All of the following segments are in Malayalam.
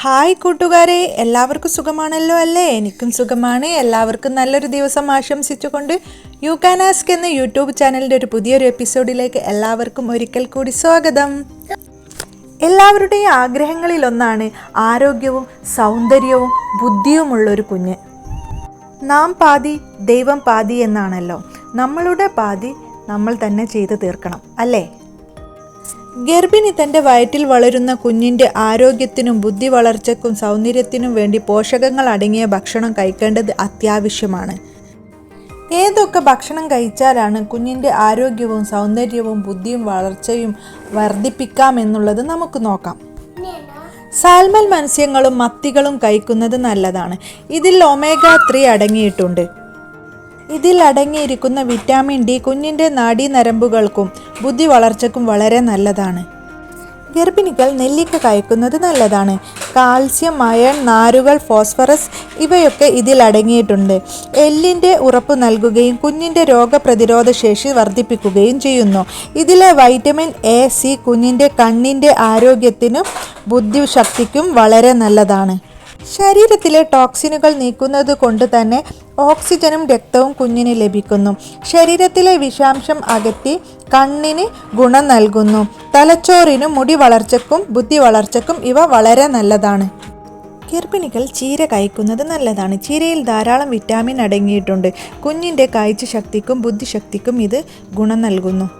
ഹായ് കൂട്ടുകാരെ എല്ലാവർക്കും സുഖമാണല്ലോ അല്ലേ? എനിക്കും സുഖമാണ്. എല്ലാവർക്കും നല്ലൊരു ദിവസം ആശംസിച്ചുകൊണ്ട് യു കാൻ ആസ്ക് എന്ന യൂട്യൂബ് ചാനലിന്റെ ഒരു പുതിയൊരു എപ്പിസോഡിലേക്ക് എല്ലാവർക്കും ഒരിക്കൽ കൂടി സ്വാഗതം. എല്ലാവരുടെയും ആഗ്രഹങ്ങളിലൊന്നാണ് ആരോഗ്യവും സൗന്ദര്യവും ബുദ്ധിയുമുള്ളൊരു കുഞ്ഞ്. നാം പാതി ദൈവം പാതി എന്നാണല്ലോ. നമ്മളുടെ പാതി നമ്മൾ തന്നെ ചെയ്തു തീർക്കണം അല്ലേ? ഗർഭിണി തന്റെ വയറ്റിൽ വളരുന്ന കുഞ്ഞിന്റെ ആരോഗ്യത്തിനും ബുദ്ധി വളർച്ചയ്ക്കും സൗന്ദര്യത്തിനും വേണ്ടി പോഷകങ്ങൾ അടങ്ങിയ ഭക്ഷണം കഴിക്കേണ്ടത് അത്യാവശ്യമാണ്. ഏതൊക്കെ ഭക്ഷണം കഴിച്ചാലാണ് കുഞ്ഞിന്റെ ആരോഗ്യവും സൗന്ദര്യവും ബുദ്ധിയും വളർച്ചയും വർദ്ധിപ്പിക്കാമെന്നുള്ളത് നമുക്ക് നോക്കാം. സാൽമൽ മത്സ്യങ്ങളും മത്തികളും കഴിക്കുന്നത് നല്ലതാണ്. ഇതിൽ ഒമേഗ ത്രീ അടങ്ങിയിട്ടുണ്ട്. ഇതിൽ അടങ്ങിയിരിക്കുന്ന വിറ്റാമിൻ ഡി കുഞ്ഞിന്റെ നാഡീനരമ്പുകൾക്കും ബുദ്ധി വളർച്ചയ്ക്കും വളരെ നല്ലതാണ്. ഗർഭിണികൾ നെല്ലിക്ക കഴിക്കുന്നത് നല്ലതാണ്. കാൽസ്യം അയൺ നാരുകൾ ഫോസ്ഫറസ് ഇവയൊക്കെ ഇതിൽ അടങ്ങിയിട്ടുണ്ട് എല്ലിന്റെ ഉറപ്പ് നൽകുകയും കുഞ്ഞിന്റെ രോഗപ്രതിരോധ ശേഷി വർദ്ധിപ്പിക്കുകയും ചെയ്യുന്നു. ഇതിലെ വൈറ്റമിൻ എ സി കുഞ്ഞിന്റെ കണ്ണിന്റെ ആരോഗ്യത്തിനും ബുദ്ധിശക്തിക്കും വളരെ നല്ലതാണ്. ശരീരത്തിലെ ടോക്സിനുകൾ നീക്കുന്നത് കൊണ്ട് തന്നെ ഓക്സിജനും രക്തവും കുഞ്ഞിന് ലഭിക്കുന്നു. ശരീരത്തിലെ വിഷാംശം അകറ്റി കണ്ണിന് ഗുണം നൽകുന്നു. തലച്ചോറിനും മുടി വളർച്ചക്കും ബുദ്ധി വളർച്ചക്കും ഇവ വളരെ നല്ലതാണ്. ഗർഭിണികൾ ചീര കഴിക്കുന്നത് നല്ലതാണ്. ചീരയിൽ ധാരാളം വിറ്റാമിൻ അടങ്ങിയിട്ടുണ്ട്. കുഞ്ഞിന്റെ കാഴ്ച ശക്തിക്കും ബുദ്ധിശക്തിക്കും ഇത് ഗുണം നൽകുന്നു.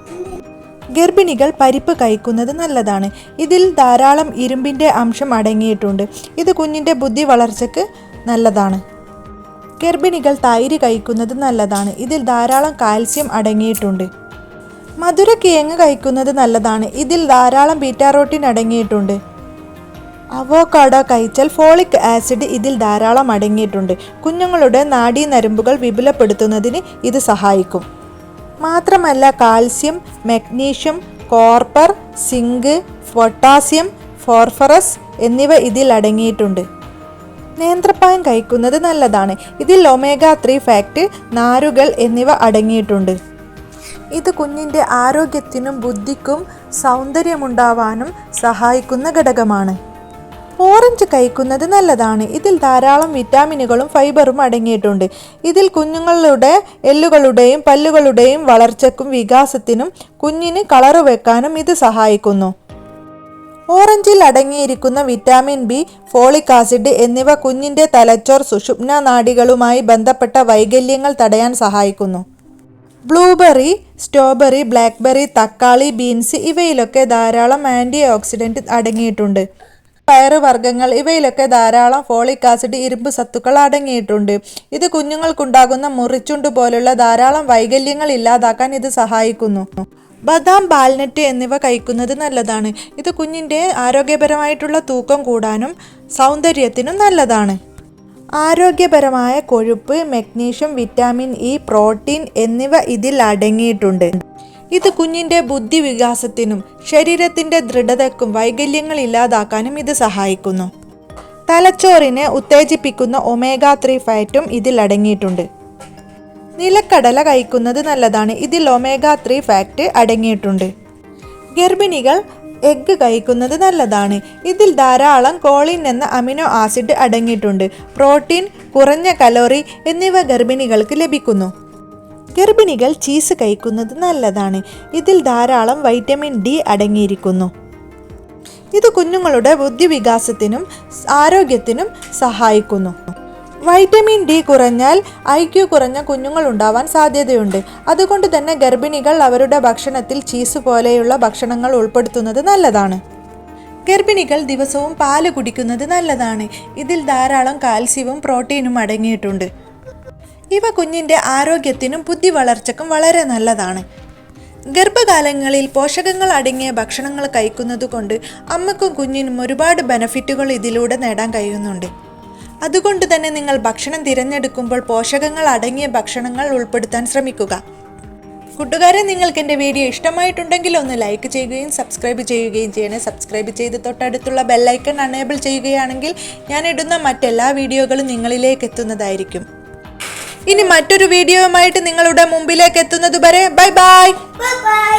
ഗർഭിണികൾ പരിപ്പ് കഴിക്കുന്നത് നല്ലതാണ്. ഇതിൽ ധാരാളം ഇരുമ്പിന്റെ അംശം അടങ്ങിയിട്ടുണ്ട്. ഇത് കുഞ്ഞിന്റെ ബുദ്ധി വളർച്ചയ്ക്ക് നല്ലതാണ്. ഗർഭിണികൾ തൈര് കഴിക്കുന്നത് നല്ലതാണ്. ഇതിൽ ധാരാളം കാൽസ്യം അടങ്ങിയിട്ടുണ്ട്. മധുര കിഴങ്ങ് കഴിക്കുന്നത് നല്ലതാണ്. ഇതിൽ ധാരാളം ബീറ്റാറോട്ടീൻ അടങ്ങിയിട്ടുണ്ട്. അവോക്കാഡോ കഴിച്ചാൽ ഫോളിക് ആസിഡ് ഇതിൽ ധാരാളം അടങ്ങിയിട്ടുണ്ട്. കുഞ്ഞുങ്ങളുടെ നാഡീനരമ്പുകൾ വിപുലപ്പെടുത്തുന്നതിന് ഇത് സഹായിക്കും. മാത്രമല്ല calcium magnesium copper zinc potassium phosphorus എന്നിവ ഇതിൽ അടങ്ങിയിട്ടുണ്ട്. നേന്ത്രപ്പായം കഴിക്കുന്നത് നല്ലതാണ്. ഇതിൽ ഒമേഗ ത്രീ ഫാക്ട് നാരുകൾ എന്നിവ അടങ്ങിയിട്ടുണ്ട്. ഇത് കുഞ്ഞിന്റെ ആരോഗ്യത്തിനും ബുദ്ധിക്കും സൗന്ദര്യമുണ്ടാവാനും സഹായിക്കുന്ന ഘടകമാണ്. ഓറഞ്ച് കഴിക്കുന്നത് നല്ലതാണ്. ഇതിൽ ധാരാളം വിറ്റാമിനുകളും ഫൈബറും അടങ്ങിയിട്ടുണ്ട്. ഇതിൽ കുഞ്ഞുങ്ങളുടെ എല്ലുകളുടെയും പല്ലുകളുടെയും വളർച്ചയ്ക്കും വികാസത്തിനും കുഞ്ഞിന് കളറ് വെക്കാനും ഇത് സഹായിക്കുന്നു. ഓറഞ്ചിൽ അടങ്ങിയിരിക്കുന്ന വിറ്റാമിൻ ബി ഫോളിക് ആസിഡ് എന്നിവ കുഞ്ഞിന്റെ തലച്ചോർ സുഷുപ്ന നാഡികളുമായി ബന്ധപ്പെട്ട വൈകല്യങ്ങൾ തടയാൻ സഹായിക്കുന്നു. ബ്ലൂബെറി സ്ട്രോബെറി ബ്ലാക്ക്ബെറി തക്കാളി ബീൻസ് ഇവയിലൊക്കെ ധാരാളം ആന്റി ഓക്സിഡന്റ് അടങ്ങിയിട്ടുണ്ട്. പയറുവർഗങ്ങൾ ഇവയിലൊക്കെ ധാരാളം ഫോളിക് ആസിഡ് ഇരുമ്പ് സത്തുക്കൾ അടങ്ങിയിട്ടുണ്ട്. ഇത് കുഞ്ഞുങ്ങൾക്കുണ്ടാകുന്ന മുറിച്ചുണ്ട് പോലുള്ള ധാരാളം വൈകല്യങ്ങൾ ഇല്ലാതാക്കാൻ ഇത് സഹായിക്കുന്നു. ബദാം ബാൽനറ്റ് എന്നിവ കഴിക്കുന്നത് നല്ലതാണ്. ഇത് കുഞ്ഞിന്റെ ആരോഗ്യപരമായിട്ടുള്ള തൂക്കം കൂടാനും സൗന്ദര്യത്തിനും നല്ലതാണ്. ആരോഗ്യപരമായ കൊഴുപ്പ് മഗ്നീഷ്യം വിറ്റാമിൻ ഇ പ്രോട്ടീൻ എന്നിവ ഇതിൽ അടങ്ങിയിട്ടുണ്ട്. ഇത് കുഞ്ഞിന്റെ ബുദ്ധി വികാസത്തിനും ശരീരത്തിന്റെ ദൃഢതയ്ക്കും വൈകല്യങ്ങൾ ഇല്ലാതാക്കാനും ഇത് സഹായിക്കുന്നു. തലച്ചോറിനെ ഉത്തേജിപ്പിക്കുന്ന ഒമേഗ ത്രീ ഫാറ്റും ഇതിൽ അടങ്ങിയിട്ടുണ്ട്. നിലക്കടല കഴിക്കുന്നത് നല്ലതാണ്. ഇതിൽ ഒമേഗ ത്രീ ഫാക്റ്റ് അടങ്ങിയിട്ടുണ്ട്. ഗർഭിണികൾ എഗ്ഗ് കഴിക്കുന്നത് നല്ലതാണ്. ഇതിൽ ധാരാളം കോളിൻ എന്ന അമിനോ ആസിഡ് അടങ്ങിയിട്ടുണ്ട്. പ്രോട്ടീൻ കുറഞ്ഞ കലോറി എന്നിവ ഗർഭിണികൾക്ക് ലഭിക്കുന്നു. ഗർഭിണികൾ ചീസ് കഴിക്കുന്നത് നല്ലതാണ്. ഇതിൽ ധാരാളം വൈറ്റമിൻ ഡി അടങ്ങിയിരിക്കുന്നു. ഇത് കുഞ്ഞുങ്ങളുടെ ബുദ്ധിവികാസത്തിനും ആരോഗ്യത്തിനും സഹായിക്കുന്നു. വൈറ്റമിൻ ഡി കുറഞ്ഞാൽ ഐ ക്യു കുറഞ്ഞ കുഞ്ഞുങ്ങൾ ഉണ്ടാവാൻ സാധ്യതയുണ്ട്. അതുകൊണ്ട് തന്നെ ഗർഭിണികൾ അവരുടെ ഭക്ഷണത്തിൽ ചീസ് പോലെയുള്ള ഭക്ഷണങ്ങൾ ഉൾപ്പെടുത്തുന്നത് നല്ലതാണ്. ഗർഭിണികൾ ദിവസവും പാൽ കുടിക്കുന്നത് നല്ലതാണ്. ഇതിൽ ധാരാളം കാൽസ്യവും പ്രോട്ടീനും അടങ്ങിയിട്ടുണ്ട്. ഇവ കുഞ്ഞിന്റെ ആരോഗ്യത്തിനും ബുദ്ധി വളർച്ചക്കും വളരെ നല്ലതാണ്. ഗർഭകാലങ്ങളിൽ പോഷകങ്ങൾ അടങ്ങിയ ഭക്ഷണങ്ങൾ കഴിക്കുന്നത് കൊണ്ട് അമ്മക്കും കുഞ്ഞിനും ഒരുപാട് ബെനഫിറ്റുകൾ ഇതിലൂടെ നേടാൻ കഴിയുന്നുണ്ട്. അതുകൊണ്ട് തന്നെ നിങ്ങൾ ഭക്ഷണം തിരഞ്ഞെടുക്കുമ്പോൾ പോഷകങ്ങൾ അടങ്ങിയ ഭക്ഷണങ്ങൾ ഉൾപ്പെടുത്താൻ ശ്രമിക്കുക. കൂട്ടുകാരെ നിങ്ങൾക്ക് എന്റെ വീഡിയോ ഇഷ്ടമായിട്ടുണ്ടെങ്കിൽ ഒന്ന് ലൈക്ക് ചെയ്യുകയും സബ്സ്ക്രൈബ് ചെയ്യുകയും ചെയ്യണേ. സബ്സ്ക്രൈബ് ചെയ്ത് തൊട്ടടുത്തുള്ള ബെല്ലൈക്കൺ അണേബിൾ ചെയ്യുകയാണെങ്കിൽ ഞാൻ ഇടുന്ന മറ്റെല്ലാ വീഡിയോകളും നിങ്ങളിലേക്ക് എത്തുന്നതായിരിക്കും. ഇനി മറ്റൊരു വീഡിയോയുമായിട്ട് നിങ്ങളുടെ മുമ്പിലേക്ക് എത്തുന്നത് വരെ ബൈ ബൈ ബൈ.